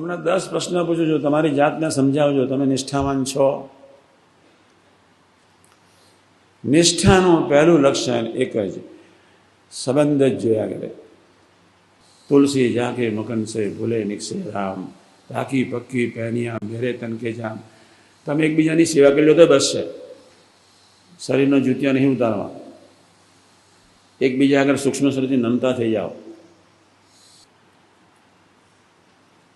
હમણાં દસ પ્રશ્ન પૂછું છું. તમારી જાતને સમજાવજો. તમે નિષ્ઠાવાન છો. નિષ્ઠાનું પહેલું લક્ષણ એક જ. સંબંધ જ જોયા કરે. તુલસી જાકે મકન સે ભૂલે નિકસે રામ. રાખી પક્કી પહેનિયા મેરે તનકે જામ. તમે એકબીજાની સેવા કરી લો તો બસ છે. શરીરનો જૂતિયા નહીં ઉતારવા. એકબીજા આગળ સૂક્ષ્મ શરીરથી નમતા થઈ જાઓ.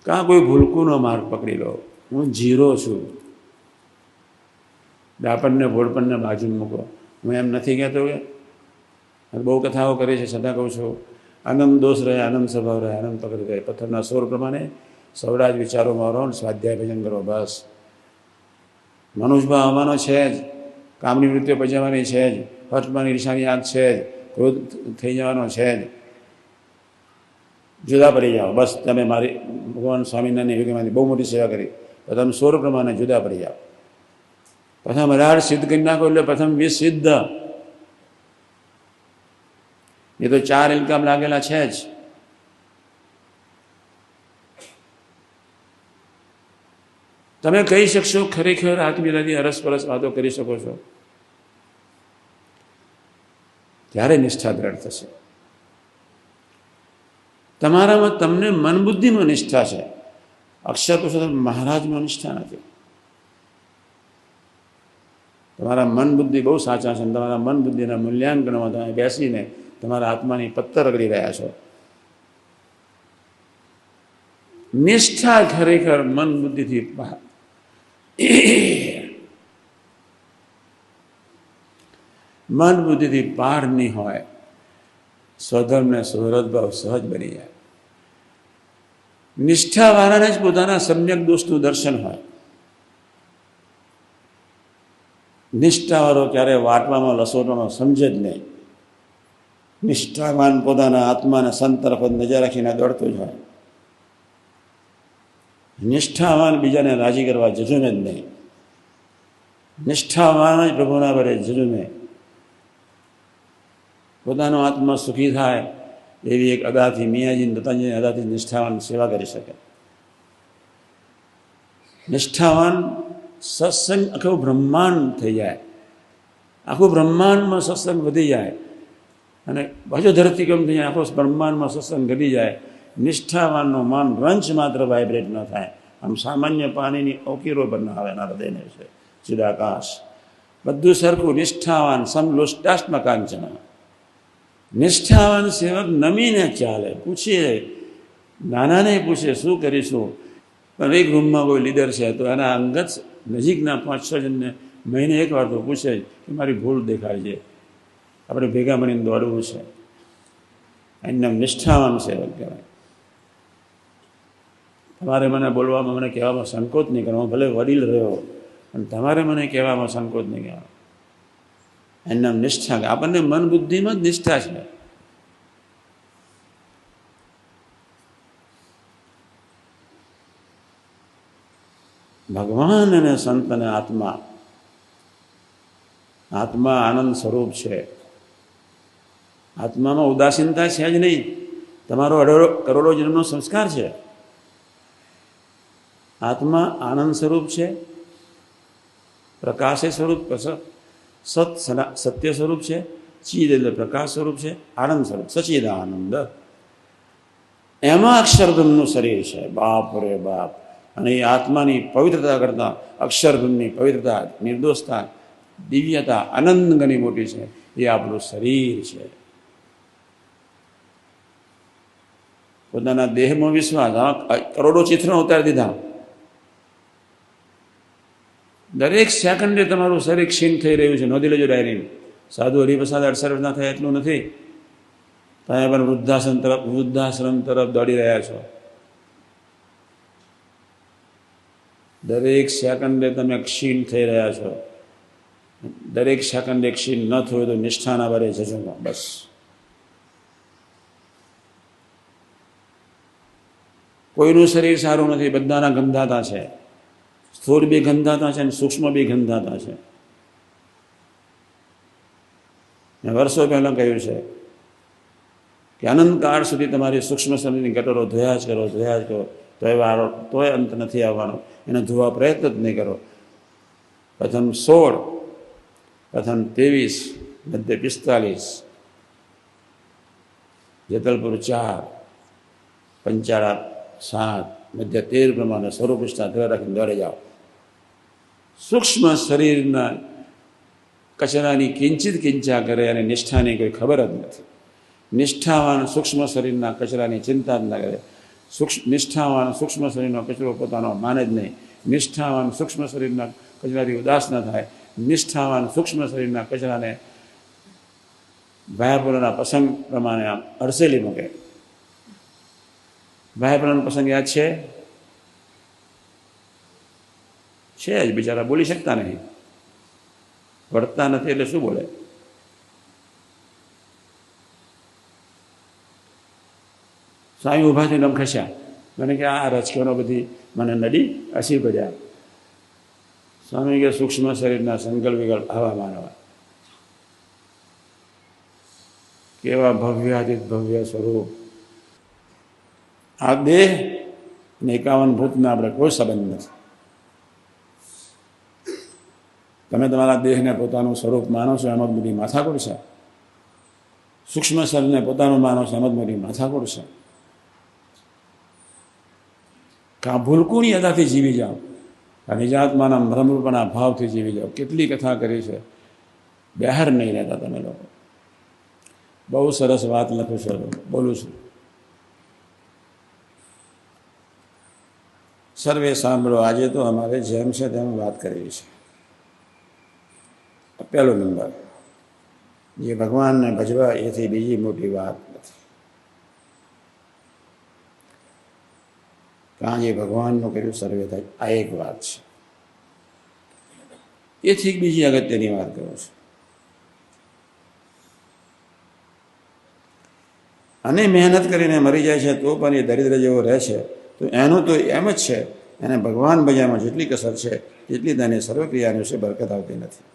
કાં કોઈ ભૂલકુનો માર્ગ પકડી લો? હું જીરો છું. દાપણને ભોળપણને બાજુ મૂકો. હું એમ નથી કહેતો કે બહુ કથાઓ કરી છે છતાં કહું છું. આનંદ દોષ રહે, આનંદ સ્વભાવ રહે, આનંદ પકડી રહે. પથ્થરના સોર પ્રમાણે સૌરાજ વિચારોમાં રહો ને સ્વાધ્યાય ભજન કરો, બસ. મનુષ્યભાવ આવવાનો છે જ. કામની વૃત્તિઓ પજાવવાની છે જ. હર્ષમાં નિશાની યાદ છે જ. ક્રોધ થઈ જવાનો છે જ. જુદા પડી જાઓ. બસ તમે મારી, ભગવાન સ્વામિનારાયણ યોગીમાંથી બહુ મોટી સેવા કરી. તો તમે સોર પ્રમાણે જુદા પડી જાઓ. પ્રથમ અઢાર સિદ્ધ કરી નાખો એટલે પ્રથમ વીસ સિદ્ધ એ તો ચાર ઇન્કમ લાગેલા છે જ. તમે કહી શકશો ખરેખર આત્મીયતાથી અરસપરસ વાતો કરી શકો છો? ત્યારે નિષ્ઠા દ્રઢ થશે. તમારામાં તમને મન બુદ્ધિમાં નિષ્ઠા છે. અક્ષર પુરુષોત્તમ મહારાજમાં નિષ્ઠા નથી. તમારા મન બુદ્ધિ બહુ સાચા છે તમારા મન બુદ્ધિના મૂલ્યાંકનમાં તમે બેસીને તમારા આત્માની પત્તર રગડી રહ્યા છો. નિષ્ઠા ખરેખર મન બુદ્ધિથી બહાર. મન બુદ્ધિથી પાર નહીં હોય. સ્વધર્મને સુહૃદભાવ સહજ બની જાય. નિષ્ઠાવાળાને જ પોતાના સમ્યક દોષનું દર્શન હોય. નિષ્ઠાવાળો ક્યારે વાટવામાં લસોટવામાં સમજે જ નહીં. નિષ્ઠાવાન પોતાના આત્માને સંત તરફ નજર રાખીને દોડતો જ હોય. નિષ્ઠાવાન બીજાને રાજી કરવા જજુમે જ નહીં. નિષ્ઠાવાન જ પ્રભુના ભરે જજુમે પોતાનો આત્મા સુખી થાય. એવી એક અદાથી મિયાજી દત્તાજીની અદાથી નિષ્ઠાવાન સેવા કરી શકે. નિષ્ઠાવાન સત્સંગ આખું બ્રહ્માંડ થઈ જાય. આખું બ્રહ્માંડમાં સત્સંગ વધી જાય. અને બાજુ ધરતી કેમ થઈ જાય? આખો બ્રહ્માંડમાં સત્સંગ ઘટી જાય. નિષ્ઠાવાનનો માન રંચ માત્ર વાઇબ્રેટ ન થાય. આમ સામાન્ય પાણીની ઓકીરો પર ના આવે એના હૃદયને છે ચિદાકાશ. બધું સરખું નિષ્ઠાવાન સમલોષ્ટાષ્ટમ કાંચના. નિષ્ઠાવાન સેવક નમીને ચાલે પૂછીએ નાનાને પૂછે, શું કરીશું? પણ એક રૂમમાં કોઈ લીડર છે, તો એના અંગત નજીકના પાંચ છ જણને મહિને એક વાર તો પૂછે કે, મારી ભૂલ દેખાય છે. આપણે ભેગા મળીને દોડવું છે. એમના નિષ્ઠાવાન સેવક કહેવાય. તમારે મને બોલવામાં મને કહેવામાં સંકોચ નહીં કરવો ભલે વડીલ રહ્યો, પણ તમારે મને કહેવામાં સંકોચ નહીં કહેવાનો એમના નિષ્ઠા આપણને મન બુદ્ધિમાં જ નિષ્ઠા છે. ભગવાન અને સંત અને આત્મા આત્મા આનંદ સ્વરૂપ છે. આત્મામાં ઉદાસીનતા છે જ નહીં. તમારો અઢારો કરોડો જન્મનો સંસ્કાર છે. આત્મા આનંદ સ્વરૂપ છે. પ્રકાશે સ્વરૂપ સત સત્ય સ્વરૂપ છે ચીદ એટલે પ્રકાશ સ્વરૂપ છે, આનંદ સ્વરૂપ સચિદ આનંદ એમાં અક્ષરધમનું શરીર છે. બાપ રે બાપ. અને એ આત્માની પવિત્રતા કરતાં અક્ષરધમની પવિત્રતા, નિર્દોષતા, દિવ્યતા આનંદ ઘણી મોટી છે. એ આપણું શરીર છે. પોતાના દેહમાં વિશ્વાસ. કરોડો ચિત્રો ઉતારી દીધા. દરેક સેકન્ડે તમારું શરીર ક્ષીણ થઈ રહ્યું છે. નોંધી લેજો ડાયરી સાધુ હરિપ્રસાદ અડસર ના થાય એટલું નથી. તમે પણ વૃદ્ધાશ્રમ તરફ વૃદ્ધાશ્રમ તરફ દોડી રહ્યા છો. દરેક સેકન્ડે તમે ક્ષીણ થઈ રહ્યા છો. દરેક સેકન્ડે ક્ષીણ ન થયું તો નિષ્ઠાના બરે જજો. બસ. કોઈનું શરીર સારું નથી. બધાના ગંધાતા છે. સ્થૂળ બી ગંધાતા છે અને સૂક્ષ્મ બી ગંધાતા છે. મેં વર્ષો પહેલાં કહ્યું છે કે અનંતકાળ સુધી તમારી સૂક્ષ્મ શરીરની ગટરો ધોયા જ કરો, ધોયા જ કરો, તોય વારો, તોય અંત નથી આવવાનો. એને ધોવા પ્રયત્ન જ નહીં કરો. પ્રથમ સોળ પ્રથમ ત્રેવીસ, મધ્ય પિસ્તાલીસ, જેતલપુર ચાર, પંચાળા સાત, મધ્ય તેર પ્રમાણે સ્વરૂપ નિષ્ઠા રાખીને દોડે જાઓ. સૂક્ષ્મ શરીરના કચરાની કિંચિત કિંચા કરે અને નિષ્ઠાની કોઈ ખબર જ નથી. નિષ્ઠાવાન સૂક્ષ્મ શરીરના કચરાની ચિંતા જ ના કરે. સૂક્ષ્મ, નિષ્ઠાવાન સૂક્ષ્મ શરીરનો કચરો પોતાનો માને જ નહીં. નિષ્ઠાવાન સૂક્ષ્મ શરીરના કચરાથી ઉદાસ ન થાય. નિષ્ઠાવાન સૂક્ષ્મ શરીરના કચરાને ભાયાપુરાના પ્રસંગ પ્રમાણે આમ અડસેલી મૂકે. ભાયાપુરાનો પ્રસંગ યાદ છે? છે જ, બિચારા બોલી શકતા નહીં. વળતા નથી એટલે શું બોલે? સ્વામી ઊભા થઈને આમ ખસ્યા. મને કે આ રચકનો બધી મને નડી અસી પડ્યા. સ્વામી કે સૂક્ષ્મ શરીરના સંકલ્પ વિકલ્પ આવા માનવા. કેવા ભવ્યાદિત ભવ્ય સ્વરૂપ. આ દેહ ને એકાવન ભૂતના આપણે કોઈ સંબંધ નથી તમે તમારા દેહને પોતાનું સ્વરૂપ માનો છો, એમાં બધી માથાકૂટ છે. સૂક્ષ્મ શરીરને પોતાનું માનો છો, એમાં બધી માથાકૂટ છે. કાં ભૂલકુની અદાથી જીવી જાઓ. આ નિજાત્માના ભ્રમરૂપના ભાવથી જીવી જાઓ. કેટલી કથા કરી છે. બહાર નહીં રહેતા તમે લોકો. બહુ સરસ વાત લખું છું. બોલું છું. સર્વે સાંભળો, આજે તો અમારે જેમ છે તેમ વાત કરવી છે. પહેલો નંબર. જે ભગવાનને ભજવા એથી બીજી મોટી વાત નથી. કાં જે ભગવાનનું કર્યું સર્વે થાય. આ એક વાત છે. એથી બીજી અગત્યની વાત કરું છું. અને મહેનત કરીને મરી જાય છે, તો પણ એ દરિદ્ર જેવો રહે છે. તો એનું તો એમ જ છે, એને ભગવાન ભજવામાં જેટલી કસર છે, એટલી તેને સર્વક્રિયાની વિશે બરકત આવતી નથી.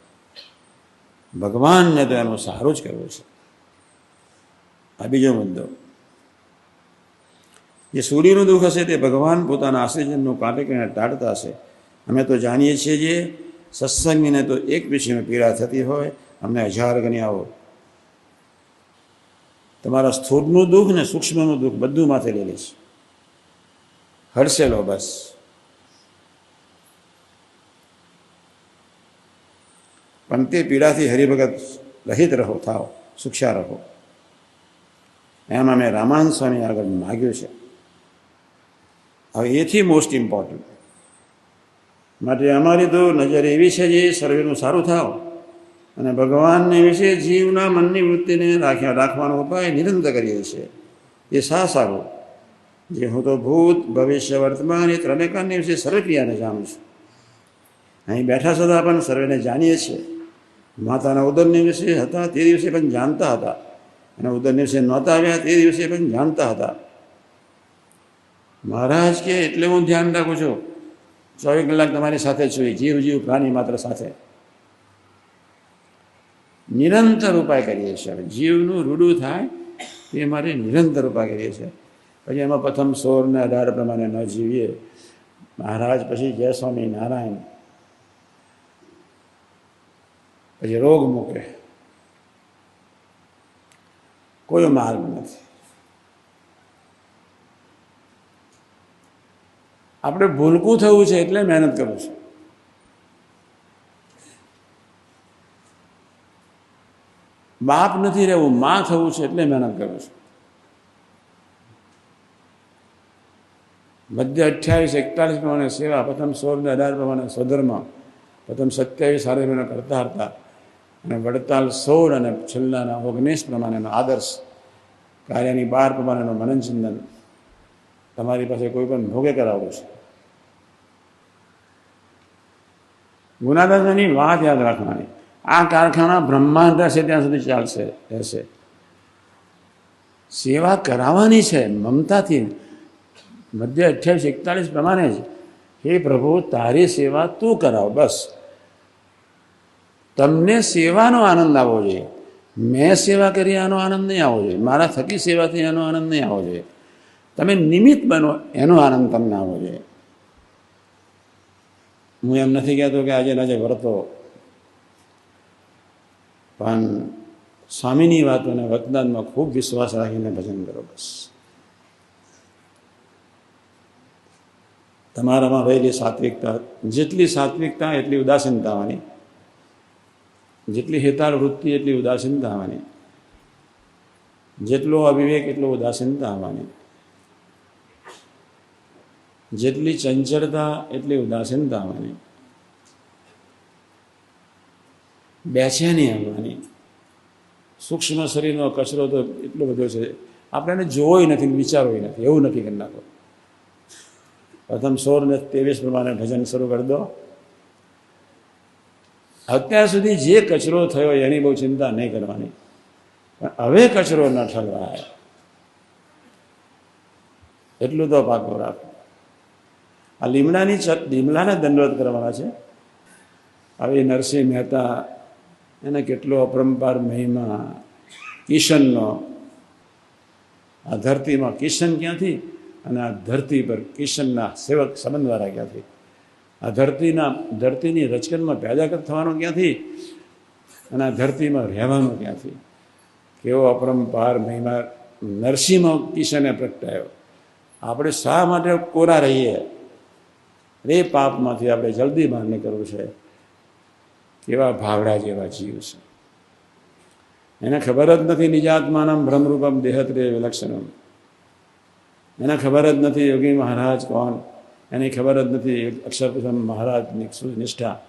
ભગવાનને તો એનું સહારો જ કરવો છે. આ બીજો મુદ્દો. જે સૂર્યનું દુઃખ હશે તે ભગવાન પોતાના આશ્રયજનનું કાંટે કરીને ટાળતા હશે. અમે તો જાણીએ છીએ જે સત્સંગીને તો એક વિષયમાં પીડા થતી હોય, અમને હજાર ગણી આવો. તમારા સ્થૂળનું દુઃખ ને સૂક્ષ્મનું દુઃખ બધું માથે લઈ છે. હડસેલો બસ. પણ તે પીડાથી હરિભગત રહિત રહો થાવ સુખ્યા રહો. એમ અમે રામાન સ્વામી આગળ માગ્યું છે. હવે એથી મોસ્ટ ઇમ્પોર્ટન્ટ માટે અમારી તો નજર એવી છે જે સર્વેનું સારું થાવ. અને ભગવાનને વિશે જીવના મનની વૃત્તિને રાખ્યા રાખવાનો ઉપાય નિરંતર કરીએ છીએ. એ સા સારું. જે હું તો ભૂત, ભવિષ્ય, વર્તમાન, એ ત્રણેકાની વિશે સર્વક્રિયાને જાણું છું. અહીં બેઠા સદા પણ સર્વેને જાણીએ છીએ. માતાના ઉદરની વિશે હતા તે દિવસે પણ જાણતા હતા. અને ઉદરની વિશે નહોતા આવ્યા તે દિવસે પણ જાણતા હતા. મહારાજ કે, એટલે હું ધ્યાન રાખું છું. ચોવીસ કલાક તમારી સાથે છું. જીવ જીવ, પ્રાણી માત્ર સાથે. નિરંતર ઉપાય કરીએ છીએ જીવનું રૂડું થાય એ મારે નિરંતર ઉપાય કરીએ છીએ. પછી એમાં પ્રથમ સોળ ને અઢાર પ્રમાણે ન જીવીએ. મહારાજ પછી જય સ્વામી નારાયણ. પછી રોગ મૂકે કોઈ માર્ગ નથી આપણે ભૂલકું થવું છે એટલે મહેનત કરું છું બાપ નથી રહેવું માં થવું છે એટલે મહેનત કરું છું મધ્ય અઠ્યાવીસ એકતાલીસ પ્રમાણે સેવા પ્રથમ સોળ ને અઢાર પ્રમાણે સ્વધર્મ પ્રથમ સત્યાવીસ સારી મહિના કરતા હતા અને વડતાલ સોળ અને છેલ્લાના ઓગણીસ પ્રમાણેનો આદર્શ કાર્યની બાર પ્રમાણેનો મનનચિંતન તમારી પાસે કોઈ પણ ભોગે કરાવવું છે. ગુનાદાસની વાત યાદ રાખવાની. આ કારખાના બ્રહ્માંડ રહેશે ત્યાં સુધી ચાલશે, રહેશે. સેવા કરાવવાની છે, મમતાથી. મધ્ય અઠ્યાવીસ, એકતાલીસ પ્રમાણે જ. હે પ્રભુ, તારી સેવા તું કરાવ, બસ. તમને સેવાનો આનંદ આવવો જોઈએ. મેં સેવા કરી આનો આનંદ નહીં આવવો જોઈએ. મારા થકી સેવાથી આનો આનંદ નહીં આવવો જોઈએ. તમે નિમિત્ત બનો, એનો આનંદ તમને આવવો જોઈએ. હું એમ નથી કહેતો કે આજે આજે વર્તો પણ સ્વામીની વાતોને વતદાનમાં ખૂબ વિશ્વાસ રાખીને ભજન કરો બસ. તમારામાં રહેલી સાત્વિકતા, જેટલી સાત્વિકતા એટલી ઉદાસીનતા આવવાની જેટલી હેતાળ વૃત્તિ, એટલી ઉદાસીનતા આવવાની. જેટલો અવિવેક, એટલો ઉદાસીનતા આવવાની. જેટલી ચંચળતા, એટલી ઉદાસીનતા આવવાની. બેચેની આવવાની. સૂક્ષ્મ શરીરનો કચરો તો એટલો બધો છે. આપણે એને જોવો નથી, વિચારવો નથી, એવું નથી કરી નાખો પ્રથમ સોળ ને ત્રેવીસ પ્રમાણે ભજન શરૂ કરી દો. અત્યાર સુધી જે કચરો થયો એની બહુ ચિંતા નહીં કરવાની. પણ હવે કચરો ન ઠલવાય. એટલું તો પાકો રાખો. આ લીમડાની છત લીમડાને દંડવત કરવાના છે. હવે નરસિંહ મહેતા, એને કેટલો અપરંપાર મહિમા, કિશનનો. આ ધરતીમાં કિશન ક્યાંથી? અને આ ધરતી પર કિશનના સેવક સંબંધવાળા ક્યાંથી? આ ધરતીના, ધરતીની રચકનમાં પેદા થવાનો ક્યાંથી? અને આ ધરતીમાં રહેવાનો ક્યાંથી? કેવો અપરંપાર મહિમા નરસિંહ કિશને પ્રગટાયો. આપણે શા માટે કોરા રહીએ? રે પાપમાંથી આપણે જલ્દી બહાર નીકળવું છે. કેવા ભાવડા જેવા જીવ છે. એને ખબર જ નથી નિજાત્માનમ ભ્રમરૂપમ દેહત્રે વિલક્ષણમ. એને ખબર જ નથી યોગી મહારાજ કોણ? એની ખબર જ નથી. અક્ષરપ્રથમ મહારાજની શું નિષ્ઠા.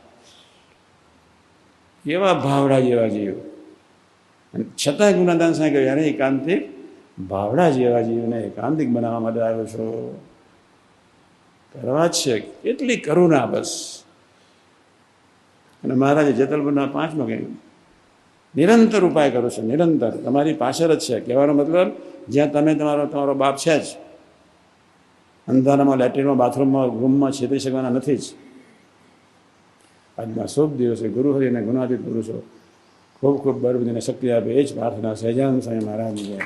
કેવા ભાવડા જેવા જીવ. અને છતાં ગુણાદાન સાહેબ કહ્યું અરે, એકાંતિક ભાવડા જેવા જીવને એકાંતિક બનાવવા માટે આવ્યો છો. કરવા જ છે. કેટલી કરુણા બસ. અને મહારાજે જેતલપુરના પાંચમાં કહ્યું, નિરંતર ઉપાય કરો છો, નિરંતર. તમારી પાછળ જ છે. કહેવાનો મતલબ, જ્યાં તમે તમારો તમારો બાપ છે જ. અંધારામાં લેટ્રિનમાં બાથરૂમમાં, રૂમમાં છેતરી શકવાના નથી જ. આજના શુભ દિવસે ગુરુહરિ અને ગુણાતીત પુરુષો ખૂબ ખૂબ બળબુદ્ધિને શક્તિ આપે એ જ પ્રાર્થના સહેજાન સ્વામી મહારાજની